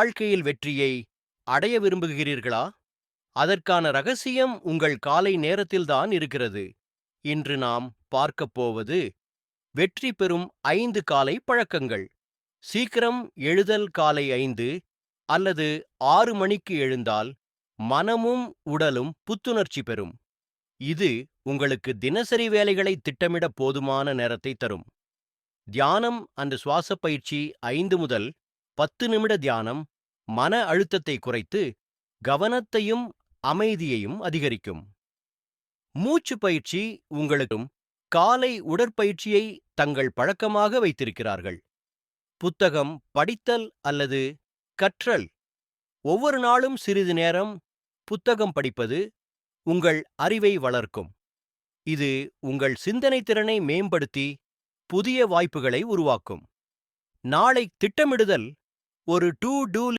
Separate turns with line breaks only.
வாழ்க்கையில் வெற்றியை அடைய விரும்புகிறீர்களா? அதற்கான ரகசியம் உங்கள் காலை நேரத்தில்தான் இருக்கிறது. இன்று நாம் பார்க்கப் போவது வெற்றி பெறும் ஐந்து காலை பழக்கங்கள். சீக்கிரம் எழுதல் காலை ஐந்து அல்லது ஆறு மணிக்கு எழுந்தால் மனமும் உடலும் புத்துணர்ச்சி பெறும். இது உங்களுக்கு தினசரி வேலைகளை திட்டமிட போதுமான நேரத்தை தரும். தியானம் அந்த சுவாச பயிற்சி ஐந்து முதல் பத்து நிமிட தியானம் மன அழுத்தத்தை குறைத்து கவனத்தையும் அமைதியையும் அதிகரிக்கும். மூச்சு பயிற்சி உங்களுக்கும் காலை உடற்பயிற்சியை தங்கள் பழக்கமாக வைத்திருக்கிறார்கள். புத்தகம் படித்தல் அல்லது கற்றல். ஒவ்வொரு நாளும் சிறிது நேரம் புத்தகம் படிப்பது உங்கள் அறிவை வளர்க்கும். இது உங்கள் சிந்தனை திறனை மேம்படுத்தி புதிய வாய்ப்புகளை உருவாக்கும். நாளை திட்டமிடுதல் ஒரு டூ டூ